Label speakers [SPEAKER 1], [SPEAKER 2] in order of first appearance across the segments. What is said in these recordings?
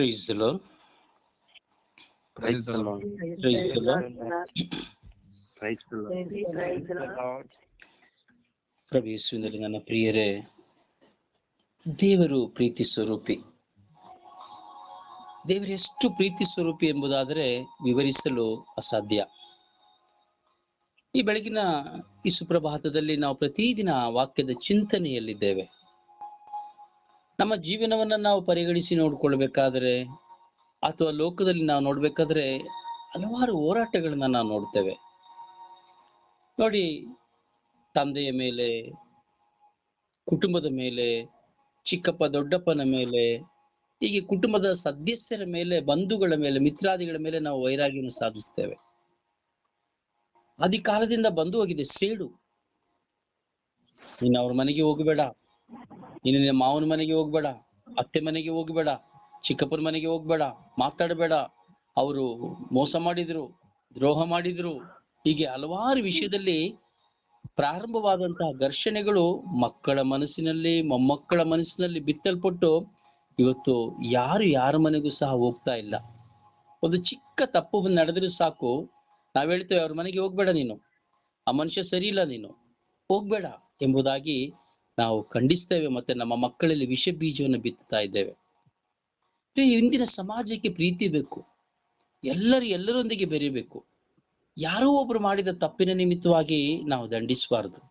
[SPEAKER 1] Praise the Lord.
[SPEAKER 2] Praise the Lord.
[SPEAKER 1] Praise the Lord.
[SPEAKER 2] Praise the Lord.
[SPEAKER 1] ಪ್ರಭು ಯೇಸುವಿನಲ್ಲಿ ನನ್ನ ಪ್ರಿಯರೇ ದೇವರು ಪ್ರೀತಿ ಸ್ವರೂಪಿ ದೇವರು ಎಷ್ಟು ಪ್ರೀತಿ ಸ್ವರೂಪಿ ಎಂಬುದಾದರೆ ವಿವರಿಸಲು ಅಸಾಧ್ಯ ಈ ಬೆಳಗಿನ ಈ ಸುಪ್ರಭಾತದಲ್ಲಿ ನಾವು ಪ್ರತಿದಿನ ವಾಕ್ಯದ ಚಿಂತನೆಯಲ್ಲಿದ್ದೇವೆ ನಮ್ಮ ಜೀವನವನ್ನ ನಾವು ಪರಿಗಣಿಸಿ ನೋಡ್ಕೊಳ್ಬೇಕಾದ್ರೆ ಅಥವಾ ಲೋಕದಲ್ಲಿ ನಾವು ನೋಡ್ಬೇಕಾದ್ರೆ ಹಲವಾರು ಹೋರಾಟಗಳನ್ನ ನಾವು ನೋಡ್ತೇವೆ. ನೋಡಿ, ತಂದೆಯ ಮೇಲೆ, ಕುಟುಂಬದ ಮೇಲೆ, ಚಿಕ್ಕಪ್ಪ ದೊಡ್ಡಪ್ಪನ ಮೇಲೆ, ಹೀಗೆ ಕುಟುಂಬದ ಸದಸ್ಯರ ಮೇಲೆ, ಬಂಧುಗಳ ಮೇಲೆ, ಮಿತ್ರಾದಿಗಳ ಮೇಲೆ ನಾವು ವೈರಾಗ್ಯವನ್ನು ಸಾಧಿಸ್ತೇವೆ. ಅಧಿಕಾರದಿಂದ ಬಂದು ಹೋಗಿದೆ, ಸೇಡು. ನೀನು ಅವ್ರ ಮನೆಗೆ ಹೋಗಬೇಡ. ನೀನು ಮಾವನ ಮನೆಗೆ ಹೋಗ್ಬೇಡ, ಅತ್ತೆ ಮನೆಗೆ ಹೋಗ್ಬೇಡ, ಚಿಕ್ಕಪ್ಪನ ಮನೆಗೆ ಹೋಗ್ಬೇಡ, ಮಾತಾಡಬೇಡ. ಅವರು ಮೋಸ ಮಾಡಿದ್ರು, ದ್ರೋಹ ಮಾಡಿದ್ರು. ಹೀಗೆ ಹಲವಾರು ವಿಷಯದಲ್ಲಿ ಪ್ರಾರಂಭವಾದಂತಹ ಘರ್ಷಣೆಗಳು ಮಕ್ಕಳ ಮನಸ್ಸಿನಲ್ಲಿ, ಮೊಮ್ಮಕ್ಕಳ ಮನಸ್ಸಿನಲ್ಲಿ ಬಿತ್ತಲ್ಪಟ್ಟು ಇವತ್ತು ಯಾರು ಯಾರ ಮನೆಗೂ ಸಹ ಹೋಗ್ತಾ ಇಲ್ಲ. ಒಂದು ಚಿಕ್ಕ ತಪ್ಪು ನಡೆದ್ರೆ ಸಾಕು. ನಾವ್ ಹೇಳ್ತೇವೆ, ಅವ್ರ ಮನೆಗೆ ಹೋಗ್ಬೇಡ ನೀನು. ಆ ಮನುಷ್ಯ ಸರಿ ಇಲ್ಲ ನೀನು. ಹೋಗ್ಬೇಡ ಎಂಬುದಾಗಿ ನಾವು ಖಂಡಿಸ್ತೇವೆ ಮತ್ತೆ ನಮ್ಮ ಮಕ್ಕಳಲ್ಲಿ ವಿಷ ಬೀಜವನ್ನು ಬಿತ್ತುತ್ತಾ ಇದ್ದೇವೆ. ಇಂದಿನ ಸಮಾಜಕ್ಕೆ ಪ್ರೀತಿ ಬೇಕು. ಎಲ್ಲರೂ ಎಲ್ಲರೊಂದಿಗೆ ಬೆರೀಬೇಕು. ಯಾರೋ ಒಬ್ರು ಮಾಡಿದ ತಪ್ಪಿನ ನಿಮಿತ್ತವಾಗಿ ನಾವು ದಂಡಿಸಬಾರದು.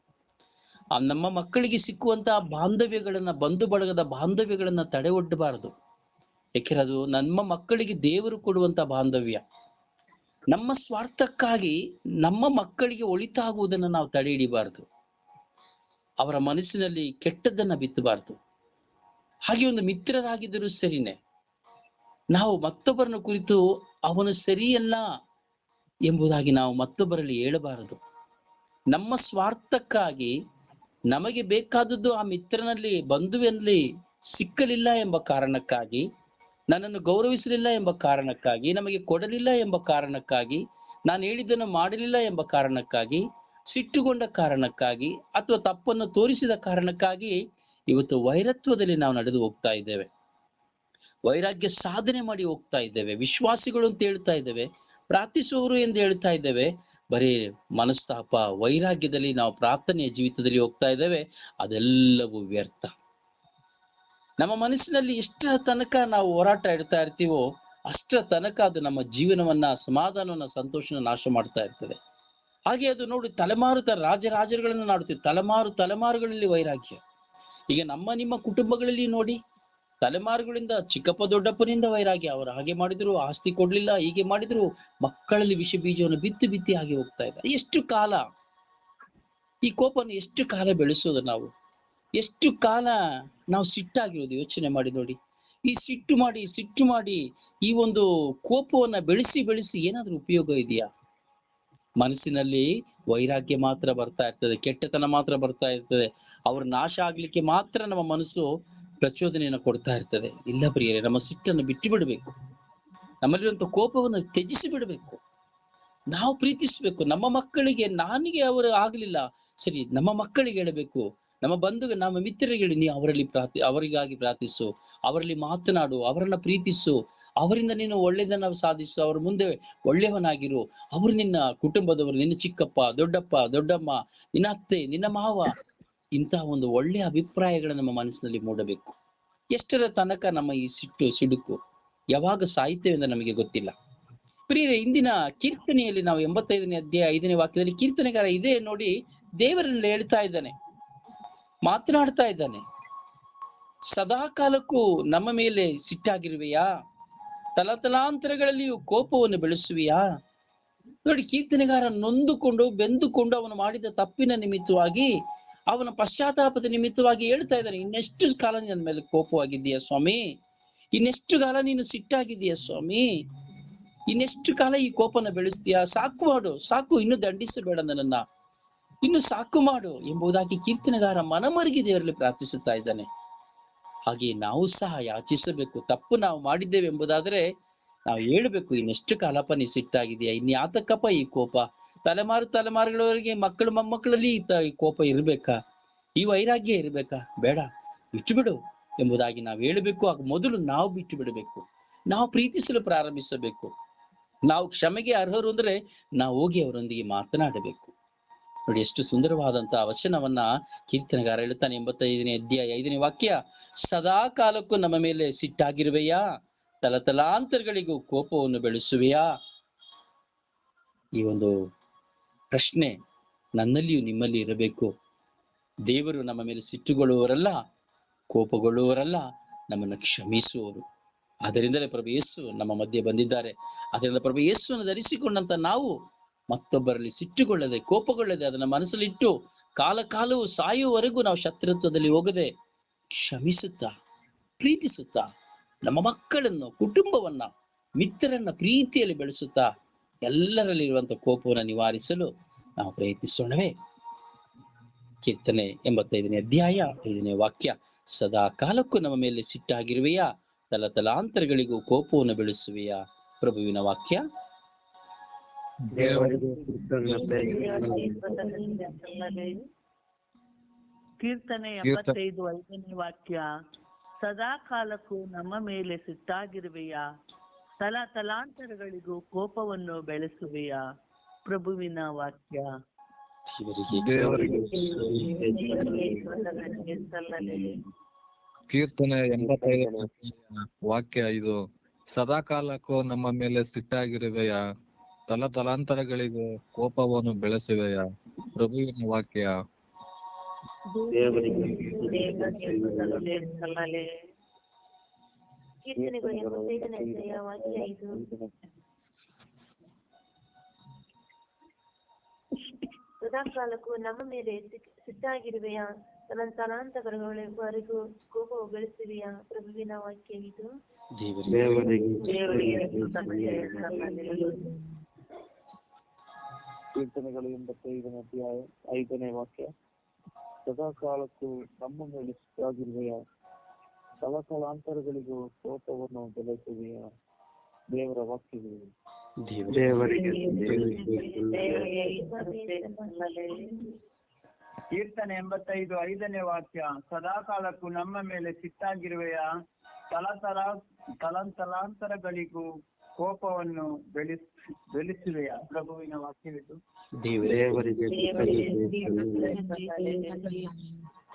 [SPEAKER 1] ನಮ್ಮ ಮಕ್ಕಳಿಗೆ ಸಿಕ್ಕುವಂತಹ ಬಾಂಧವ್ಯಗಳನ್ನ, ಬಂಧು ಬಳಗದ ಬಾಂಧವ್ಯಗಳನ್ನ ತಡೆ ಒಡ್ಡಬಾರದು ಯಾಕೆಂದ್ರೆ ಅದು ನಮ್ಮ ಮಕ್ಕಳಿಗೆ ದೇವರು ಕೊಡುವಂತ ಬಾಂಧವ್ಯ. ನಮ್ಮ ಸ್ವಾರ್ಥಕ್ಕಾಗಿ ನಮ್ಮ ಮಕ್ಕಳಿಗೆ ಒಳಿತಾಗುವುದನ್ನ ನಾವು ತಡೆ ಹಿಡಿಬಾರದು. ಅವರ ಮನಸ್ಸಿನಲ್ಲಿ ಕೆಟ್ಟದ್ದನ್ನ ಬಿತ್ತಬಾರದು. ಹಾಗೆ ಒಂದು ಮಿತ್ರರಾಗಿದ್ದರೂ ಸರಿನೇ. ನಾವು ಮತ್ತೊಬ್ಬರನ್ನ ಕುರಿತು ಅವನು ಸರಿಯಲ್ಲ ಎಂಬುದಾಗಿ ನಾವು ಮತ್ತೊಬ್ಬರಲ್ಲಿ ಹೇಳಬಾರದು. ನಮ್ಮ ಸ್ವಾರ್ಥಕ್ಕಾಗಿ ನಮಗೆ ಬೇಕಾದದ್ದು ಆ ಮಿತ್ರನಲ್ಲಿ, ಬಂಧುವಿನಲ್ಲಿ ಸಿಕ್ಕಲಿಲ್ಲ ಎಂಬ ಕಾರಣಕ್ಕಾಗಿ, ನನ್ನನ್ನು ಗೌರವಿಸಲಿಲ್ಲ ಎಂಬ ಕಾರಣಕ್ಕಾಗಿ, ನಮಗೆ ಕೊಡಲಿಲ್ಲ ಎಂಬ ಕಾರಣಕ್ಕಾಗಿ, ನಾನು ಹೇಳಿದ್ದನ್ನು ಮಾಡಲಿಲ್ಲ ಎಂಬ ಕಾರಣಕ್ಕಾಗಿ ಸಿಟ್ಟುಗೊಂಡ ಕಾರಣಕ್ಕಾಗಿ ಅಥವಾ ತಪ್ಪನ್ನು ತೋರಿಸಿದ ಕಾರಣಕ್ಕಾಗಿ ಇವತ್ತು ವೈರತ್ವದಲ್ಲಿ ನಾವು ನಡೆದು ಹೋಗ್ತಾ ಇದ್ದೇವೆ. ವೈರಾಗ್ಯ ಸಾಧನೆ ಮಾಡಿ ಹೋಗ್ತಾ ಇದ್ದೇವೆ. ವಿಶ್ವಾಸಿಗಳು ಅಂತ ಹೇಳ್ತಾ ಇದ್ದೇವೆ. ಪ್ರಾರ್ಥಿಸುವವರು ಎಂದು ಹೇಳ್ತಾ ಇದ್ದೇವೆ. ಬರೀ ಮನಸ್ತಾಪ, ವೈರಾಗ್ಯದಲ್ಲಿ ನಾವು ಪ್ರಾರ್ಥನೆಯ ಜೀವಿತದಲ್ಲಿ ಹೋಗ್ತಾ ಇದ್ದೇವೆ. ಅದೆಲ್ಲವೂ ವ್ಯರ್ಥ. ನಮ್ಮ ಮನಸ್ಸಿನಲ್ಲಿ ಎಷ್ಟರ ತನಕ ನಾವು ಹೋರಾಟ ಇಡ್ತಾ ಇರ್ತೀವೋ ಅಷ್ಟರ ತನಕ ಅದು ನಮ್ಮ ಜೀವನವನ್ನ, ಸಮಾಧಾನವನ್ನ ಸಂತೋಷನ ನಾಶ ಮಾಡ್ತಾ ಇರ್ತದೆ. ಹಾಗೆ ಅದು ನೋಡಿ ತಲೆಮಾರು ರಾಜ ರಾಜರಾಜರುಗಳನ್ನು ನಾಡುತ್ತೀವಿ ತಲೆಮಾರು ತಲೆಮಾರುಗಳಲ್ಲಿ ವೈರಾಗ್ಯ. ಈಗ ನಮ್ಮ ನಿಮ್ಮ ಕುಟುಂಬಗಳಲ್ಲಿ ನೋಡಿ, ತಲೆಮಾರುಗಳಿಂದ ಚಿಕ್ಕಪ್ಪ ದೊಡ್ಡಪ್ಪನಿಂದ ವೈರಾಗ್ಯ. ಅವರು ಹಾಗೆ ಮಾಡಿದ್ರು, ಆಸ್ತಿ ಕೊಡ್ಲಿಲ್ಲ, ಹೀಗೆ ಮಾಡಿದ್ರು, ಮಕ್ಕಳಲ್ಲಿ ವಿಷ ಬೀಜವನ್ನು ಬಿತ್ತಿ ಬಿತ್ತಿ ಹಾಗೆ ಹೋಗ್ತಾ ಇದ್ದ ಎಷ್ಟು ಕಾಲ? ಈ ಕೋಪವನ್ನು ಎಷ್ಟು ಕಾಲ ಬೆಳೆಸೋದು ನಾವು? ಎಷ್ಟು ಕಾಲ ನಾವು ಸಿಟ್ಟಾಗಿರೋದು? ಯೋಚನೆ ಮಾಡಿ ನೋಡಿ. ಈ ಸಿಟ್ಟು ಮಾಡಿ ಸಿಟ್ಟು ಮಾಡಿ ಈ ಒಂದು ಕೋಪವನ್ನ ಬೆಳೆಸಿ ಬೆಳೆಸಿ ಏನಾದ್ರೂ ಉಪಯೋಗ ಇದೆಯಾ? ಮನಸ್ಸಿನಲ್ಲಿ ವೈರಾಗ್ಯ ಮಾತ್ರ ಬರ್ತಾ ಇರ್ತದೆ, ಕೆಟ್ಟತನ ಮಾತ್ರ ಬರ್ತಾ ಇರ್ತದೆ. ಅವ್ರ ನಾಶ ಆಗ್ಲಿಕ್ಕೆ ಮಾತ್ರ ನಮ್ಮ ಮನಸ್ಸು ಪ್ರಚೋದನೆಯನ್ನು ಕೊಡ್ತಾ ಇರ್ತದೆ. ಇಲ್ಲ ಪ್ರಿಯರೇ, ನಮ್ಮ ಸಿಟ್ಟನ್ನು ಬಿಟ್ಟು ಬಿಡಬೇಕು. ನಮ್ಮಲ್ಲಿರುವಂತ ಕೋಪವನ್ನು ತ್ಯಜಿಸಿ ಬಿಡಬೇಕು. ನಾವು ಪ್ರೀತಿಸಬೇಕು. ನಮ್ಮ ಮಕ್ಕಳಿಗೆ ನಾನಿಗೆ ಅವರು ಆಗ್ಲಿಲ್ಲ. ಸರಿ, ನಮ್ಮ ಮಕ್ಕಳಿಗೆ ಹೇಳಬೇಕು. ನಮ್ಮ ಬಂಧುಗೆ, ನಮ್ಮ ಮಿತ್ರರಿಗೆ ಹೇಳಿ, ನೀ ಅವರಲ್ಲಿ ಪ್ರಾರ್ಥಿ, ಅವರಿಗಾಗಿ ಪ್ರಾರ್ಥಿಸು. ಅವರಲ್ಲಿ ಮಾತನಾಡು, ಅವರನ್ನ ಪ್ರೀತಿಸು. ಅವರಿಂದ ನೀನು ಒಳ್ಳೆಯದನ್ನ ಸಾಧಿಸು, ಅವರ ಮುಂದೆ ಒಳ್ಳೆಯವನಾಗಿರು. ಅವರು ನಿನ್ನ ಕುಟುಂಬದವರು, ನಿನ್ನ ಚಿಕ್ಕಪ್ಪ, ದೊಡ್ಡಪ್ಪ, ದೊಡ್ಡಮ್ಮ, ನಿನ್ನ ಅತ್ತೆ, ನಿನ್ನ ಮಾವ ಇಂತಹ ಒಂದು ಒಳ್ಳೆಯ ಅಭಿಪ್ರಾಯಗಳು ನಮ್ಮ ಮನಸ್ಸಿನಲ್ಲಿ ಮೂಡಬೇಕು. ಎಷ್ಟರ ತನಕ ನಮ್ಮ ಈ ಸಿಟ್ಟು, ಸಿಡುಕು ಯಾವಾಗ ಸಾಹಿತ್ಯ ಎಂದು ನಮಗೆ ಗೊತ್ತಿಲ್ಲ. ಪ್ರಿಯರೇ, ಇಂದಿನ ಕೀರ್ತನೆಯಲ್ಲಿ ನಾವು ಎಂಬತ್ತೈದನೇ ಅಧ್ಯಾಯ ಐದನೇ ವಾಕ್ಯದಲ್ಲಿ ಕೀರ್ತನೆಗಾರ ಇದೇ ನೋಡಿ ದೇವರನ್ನ ಹೇಳ್ತಾ ಇದ್ದಾನೆ, ಮಾತನಾಡ್ತಾ ಇದ್ದಾನೆ. ಸದಾ ಕಾಲಕ್ಕೂ ನಮ್ಮ ಮೇಲೆ ಸಿಟ್ಟಾಗಿರುವೆಯಾ? ತಲತಲಾಂತರಗಳಲ್ಲಿಯೂ ಕೋಪವನ್ನು ಬೆಳೆಸುವಿಯಾ? ನೋಡಿ, ಕೀರ್ತನೆಗಾರ ನೊಂದುಕೊಂಡು, ಬೆಂದುಕೊಂಡು ಅವನು ಮಾಡಿದ ತಪ್ಪಿನ ನಿಮಿತ್ತವಾಗಿ, ಅವನ ಪಶ್ಚಾತ್ತಾಪದ ನಿಮಿತ್ತವಾಗಿ ಹೇಳ್ತಾ ಇದ್ದಾನೆ, ಇನ್ನೆಷ್ಟು ಕಾಲ ನನ್ನ ಮೇಲೆ ಕೋಪವಾಗಿದ್ದೀಯ ಸ್ವಾಮಿ? ಇನ್ನೆಷ್ಟು ಕಾಲ ನೀನು ಸಿಟ್ಟಾಗಿದ್ದೀಯ ಸ್ವಾಮಿ? ಇನ್ನೆಷ್ಟು ಕಾಲ ಈ ಕೋಪನ ಬೆಳೆಸ್ತೀಯ? ಸಾಕು ಮಾಡು, ಸಾಕು, ಇನ್ನು ದಂಡಿಸಬೇಡ ನನ್ನನ್ನ. ಇನ್ನು ಸಾಕು ಮಾಡು ಎಂಬುದಾಗಿ ಕೀರ್ತನೆಗಾರ ಮನಮರುಗಿ ದೇವರಲ್ಲಿ ಪ್ರಾರ್ಥಿಸುತ್ತಾ ಇದ್ದಾನೆ. ಹಾಗೆ ನಾವು ಸಹ ಯಾಚಿಸಬೇಕು, ತಪ್ಪು ನಾವು ಮಾಡಿದ್ದೇವೆ ಎಂಬುದಾದ್ರೆ ನಾವು ಹೇಳ್ಬೇಕು, ಇನ್ನೆಷ್ಟು ಕಾಲಪ್ಪ ನೀ ಸಿಟ್ಟಾಗಿದೆಯಾ ಇನ್ಯಾತಕ್ಕಪ್ಪ ಈ ಕೋಪ? ತಲೆಮಾರು ತಲೆಮಾರುಗಳವರೆಗೆ ಮಕ್ಕಳು ಮೊಮ್ಮಕ್ಕಳಲ್ಲಿ ಈ ಕೋಪ ಇರಬೇಕಾ? ಈ ವೈರಾಗ್ಯ ಇರ್ಬೇಕಾ? ಬೇಡ ಬಿಟ್ಟು ಬಿಡು ಎಂಬುದಾಗಿ ನಾವು ಹೇಳಬೇಕು. ಆಗ ಮೊದಲು ನಾವು ಬಿಟ್ಟು ಬಿಡಬೇಕು ನಾವು ಪ್ರೀತಿಸಲು ಪ್ರಾರಂಭಿಸಬೇಕು. ನಾವು ಕ್ಷಮೆಗೆ ಅರ್ಹರು ಅಂದ್ರೆ ನಾವು ಹೋಗಿ ಅವರೊಂದಿಗೆ ಮಾತನಾಡಬೇಕು. ನೋಡಿ ಎಷ್ಟು ಸುಂದರವಾದಂತಹ ವಚನವನ್ನ ಕೀರ್ತನೆಗಾರ ಹೇಳುತ್ತಾನೆ ಎಂಬತ್ತೈದನೇ ಅಧ್ಯಾಯ ಐದನೇ ವಾಕ್ಯ, ಸದಾ ಕಾಲಕ್ಕೂ ನಮ್ಮ ಮೇಲೆ ಸಿಟ್ಟಾಗಿರುವೆಯಾ? ತಲತಲಾಂತರಗಳಿಗೂ ಕೋಪವನ್ನು ಬೆಳೆಸುವೆಯಾ? ಈ ಒಂದು ಪ್ರಶ್ನೆ ನನ್ನಲ್ಲಿಯೂ ನಿಮ್ಮಲ್ಲಿ ಇರಬೇಕು. ದೇವರು ನಮ್ಮ ಮೇಲೆ ಸಿಟ್ಟುಗೊಳ್ಳುವವರಲ್ಲ, ಕೋಪಗೊಳ್ಳುವವರಲ್ಲ, ನಮ್ಮನ್ನು ಕ್ಷಮಿಸುವವರು. ಅದರಿಂದಲೇ ಪ್ರಭು ಯೇಸು ನಮ್ಮ ಮಧ್ಯೆ ಬಂದಿದ್ದಾರೆ. ಅದರಿಂದ ಪ್ರಭು ಯೇಸುವನ್ನು ಧರಿಸಿಕೊಂಡಂತ ನಾವು ಮತ್ತೊಬ್ಬರಲ್ಲಿ ಸಿಟ್ಟುಗೊಳ್ಳದೆ ಕೋಪಗೊಳ್ಳದೆ ಅದನ್ನ ಮನಸ್ಸಲ್ಲಿಟ್ಟು ಕಾಲ ಕಾಲವು ಸಾಯುವವರೆಗೂ ನಾವು ಶತ್ರುತ್ವದಲ್ಲಿ ಹೋಗದೆ ಕ್ಷಮಿಸುತ್ತಾ, ಪ್ರೀತಿಸುತ್ತಾ, ನಮ್ಮ ಮಕ್ಕಳನ್ನು, ಕುಟುಂಬವನ್ನ, ಮಿತ್ರರನ್ನ ಪ್ರೀತಿಯಲ್ಲಿ ಬೆಳೆಸುತ್ತಾ ಎಲ್ಲರಲ್ಲಿರುವಂತ ಕೋಪವನ್ನು ನಿವಾರಿಸಲು ನಾವು ಪ್ರಯತ್ನಿಸೋಣವೇ. ಕೀರ್ತನೆ ಎಂಬತ್ತೈದನೇ ಅಧ್ಯಾಯ ಐದನೇ ವಾಕ್ಯ, ಸದಾ ಕಾಲಕ್ಕೂ ನಮ್ಮ ಮೇಲೆ ಸಿಟ್ಟಾಗಿರುವೆಯಾ? ತಲತಲಾಂತರಗಳಿಗೂ ಕೋಪವನ್ನು ಬೆಳೆಸುವೆಯಾ? ಪ್ರಭುವಿನ ವಾಕ್ಯ
[SPEAKER 3] ಕೀರ್ತನೆ ಎಂಬತ್ತೈದು ಐದನೇ ವಾಕ್ಯ, ಸದಾ ಕಾಲಕ್ಕೂ ನಮ್ಮ ಮೇಲೆ ಸಿಟ್ಟಾಗಿರುವೆಯಾ ತಲಾ ತಲಾಂತರಗಳಿಗೂ ಕೋಪವನ್ನು ಬೆಳೆಸುವೆಯಾ, ಪ್ರಭುವಿನ ವಾಕ್ಯ.
[SPEAKER 4] ಕೀರ್ತನೆ ಎಂಬತ್ತೈದನೇ ವಾಕ್ಯ ಇದು, ಸದಾ ಕಾಲಕ್ಕೂ ನಮ್ಮ ಮೇಲೆ ಸಿಟ್ಟಾಗಿರುವೆಯ ತಲ ತಲಾಂತರಗಳಿಗೂ ಕೋಪವನ್ನು ಬೆಳೆಸುವೆಯ ಪ್ರಭುವಿನ ವಾಕ್ಯ.
[SPEAKER 2] ದೇವರಿಗೆ
[SPEAKER 5] ಕೀರ್ತನೆಗಳು ಎಂಬತ್ತೈದನೇ ಅಧ್ಯಾಯ ವಾಕ್ಯ ಐದು. ಸದಾ ಕಾಲಕ್ಕೂ ನಮ್ಮ ಮೇಲೆ ಸಿಟ್- ಸಿಟ್ಟಾಗಿರುವೆಯಾ? ತನ್ನ ತಲಾಂತರಗಳವರೆಗೂ ಕೋಪವು ಬೆಳೆಸುವೆಯಾ? ಪ್ರಭುವಿನ ವಾಕ್ಯ ಇದು.
[SPEAKER 1] ದೇವರಿಗೆ
[SPEAKER 2] ದೇವರಿಗೆ
[SPEAKER 6] ಕೀರ್ತನೆಗಳು ಎಂಬತ್ತೈದನೇ ಅಧ್ಯಾಯ ಐದನೇ ವಾಕ್ಯ. ಸದಾ ಕಾಲಕ್ಕೂ ನಮ್ಮ ಮೇಲೆ ಆಗಿರುವೆಯ ತಲತಲಾಂತರಗಳಿಗೂ ಕೋಪವನ್ನು ಬೆಳೆಸುವೆಯ ದೇವರ ವಾಕ್ಯಗಳು.
[SPEAKER 7] ಕೀರ್ತನೆ ಎಂಬತ್ತೈದು ಐದನೇ ವಾಕ್ಯ. ಸದಾಕಾಲಕ್ಕೂ ನಮ್ಮ ಮೇಲೆ ಸಿಟ್ಟಾಗಿರುವೆಯ? ತಲತಲ ತಲಂತಲಾಂತರಗಳಿಗೂ ಕೋಪವನ್ನು ಬೆಳೆಸಿ ಬೆಳೆಸುವೆಯ ಪ್ರಭುವಿನ ವಾಕ್ಯವಿದು
[SPEAKER 1] ದೇವರಿಗೆ
[SPEAKER 2] ದೇವರಿಗೆ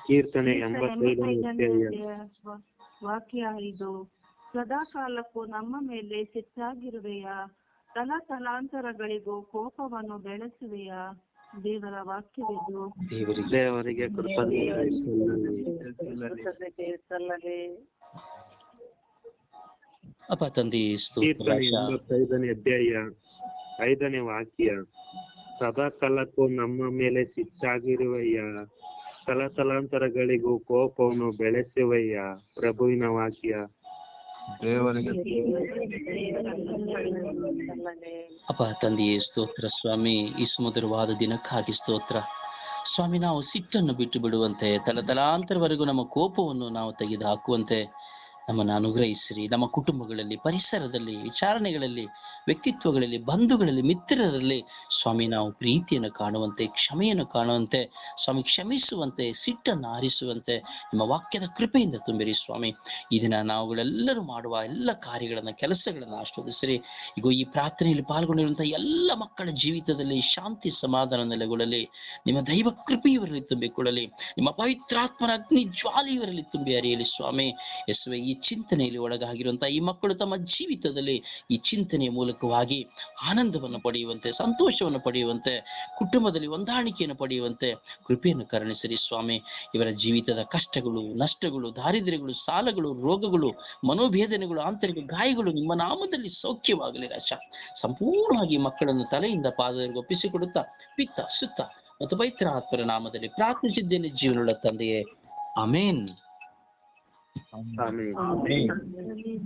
[SPEAKER 2] ಕೀರ್ತನೆ ಎಂಬತ್ತೈದನೇ ಅಧ್ಯಾಯ.
[SPEAKER 8] ವಾಕ್ಯ ಇದು. ಸದಾ ಕಾಲಕ್ಕೂ ನಮ್ಮ ಮೇಲೆ ಹೆಚ್ಚಾಗಿರುವೆಯಾ? ತಲ ತಲಾಂತರಗಳಿಗೂ ಕೋಪವನ್ನು ಬೆಳೆಸುವೆಯಾ? ದೇವರ ವಾಕ್ಯವಿದು.
[SPEAKER 1] ದೇವರಿಗೆ
[SPEAKER 2] ದೇವರಿಗೆ
[SPEAKER 3] ಸಲ್ಲಲಿ.
[SPEAKER 1] ಅಪ್ಪ ತಂದೆ ಸ್ತೋತ್ರ
[SPEAKER 2] ಐದನೇ ಎಂಬತ್ತೈದನೇ ಅಧ್ಯಾಯ ಐದನೇ ವಾಕ್ಯ ಸದಾ ಕಾಲಕ್ಕೂ ನಮ್ಮ ಮೇಲೆ ಸಿಟ್ಟಾಗಿರುವಯ್ಯ ತಲತಲಾಂತರಗಳಿಗೂ ಕೋಪವನ್ನು ಬೆಳೆಸುವಯ್ಯ ಪ್ರಭುವಿನ ವಾಕ್ಯ
[SPEAKER 4] ದೇವರಿಗೆ
[SPEAKER 1] ಅಪ್ಪ ತಂದೆಯೇ ಸ್ತೋತ್ರ ಸ್ವಾಮಿ ಈ ಸುಮಧುರವಾದ ದಿನಕ್ಕಾಗಿ ಸ್ತೋತ್ರ ಸ್ವಾಮಿ ನಾವು ಸಿಟ್ಟನ್ನು ಬಿಟ್ಟು ಬಿಡುವಂತೆ ತಲತಲಾಂತರವರೆಗೂ ನಮ್ಮ ಕೋಪವನ್ನು ನಾವು ತೆಗೆದು ಹಾಕುವಂತೆ ನಮ್ಮನ್ನು ಅನುಗ್ರಹಿಸಿರಿ. ನಮ್ಮ ಕುಟುಂಬಗಳಲ್ಲಿ, ಪರಿಸರದಲ್ಲಿ, ವಿಚಾರಣೆಗಳಲ್ಲಿ, ವ್ಯಕ್ತಿತ್ವಗಳಲ್ಲಿ, ಬಂಧುಗಳಲ್ಲಿ, ಮಿತ್ರರಲ್ಲಿ ಸ್ವಾಮಿ, ನಾವು ಪ್ರೀತಿಯನ್ನು ಕಾಣುವಂತೆ, ಕ್ಷಮೆಯನ್ನು ಕಾಣುವಂತೆ, ಸ್ವಾಮಿ ಕ್ಷಮಿಸುವಂತೆ, ಸಿಟ್ಟನ್ನು ಆರಿಸುವಂತೆ ನಿಮ್ಮ ವಾಕ್ಯದ ಕೃಪೆಯಿಂದ ತುಂಬಿರಿ ಸ್ವಾಮಿ. ಈ ದಿನ ನಾವುಗಳೆಲ್ಲರೂ ಮಾಡುವ ಎಲ್ಲ ಕಾರ್ಯಗಳನ್ನ, ಕೆಲಸಗಳನ್ನ ಆಸ್ವಾದಿಸಿರಿ ಈಗ ಈ ಪ್ರಾರ್ಥನೆಯಲ್ಲಿ ಪಾಲ್ಗೊಂಡಿರುವಂತಹ ಎಲ್ಲ ಮಕ್ಕಳ ಜೀವಿತದಲ್ಲಿ ಶಾಂತಿ, ಸಮಾಧಾನ ನೆಲೆಗೊಳ್ಳಲಿ. ನಿಮ್ಮ ದೈವ ಕೃಪೆಯವರಲ್ಲಿ ತುಂಬಿಕೊಳ್ಳಲಿ. ನಿಮ್ಮ ಪವಿತ್ರಾತ್ಮನ ಅಗ್ನಿ ಜ್ವಾಲೆ ಇವರಲ್ಲಿ ತುಂಬಿ ಅರಿಯಲಿ ಸ್ವಾಮಿ. ಎಸ್ವೆ ಈ ಚಿಂತನೆಯಲ್ಲಿ ಒಳಗಾಗಿರುವಂತಹ ಈ ಮಕ್ಕಳು ತಮ್ಮ ಜೀವಿತದಲ್ಲಿ ಈ ಚಿಂತನೆಯ ಮೂಲಕವಾಗಿ ಆನಂದವನ್ನು ಪಡೆಯುವಂತೆ, ಸಂತೋಷವನ್ನು ಪಡೆಯುವಂತೆ, ಕುಟುಂಬದಲ್ಲಿ ಹೊಂದಾಣಿಕೆಯನ್ನು ಪಡೆಯುವಂತೆ ಕೃಪೆಯನ್ನು ಕರುಣಿಸಿರಿ ಸ್ವಾಮಿ. ಇವರ ಜೀವಿತದ ಕಷ್ಟಗಳು, ನಷ್ಟಗಳು, ದಾರಿದ್ರ್ಯಗಳು, ಸಾಲಗಳು, ರೋಗಗಳು, ಮನೋಭೇದನೆಗಳು, ಆಂತರಿಕ ಗಾಯಗಳು ನಿಮ್ಮ ನಾಮದಲ್ಲಿ ಸೌಖ್ಯವಾಗಲಿ ರಾಶ ಸಂಪೂರ್ಣವಾಗಿ ಈ ಮಕ್ಕಳನ್ನು ತಲೆಯಿಂದ ಪಾದವರೆಗೆ ಒಪ್ಪಿಸಿಕೊಡುತ್ತಾ, ಪಿತ್ತ, ಸುತ್ತ ಮತ್ತು ಪವಿತ್ರ ಆತ್ಮರ ನಾಮದಲ್ಲಿ ಪ್ರಾರ್ಥಿಸಿದ್ದೇನೆ ಜೀವನ ತಂದೆಯೇ. Amen
[SPEAKER 2] Amém.
[SPEAKER 3] Amém. Amém.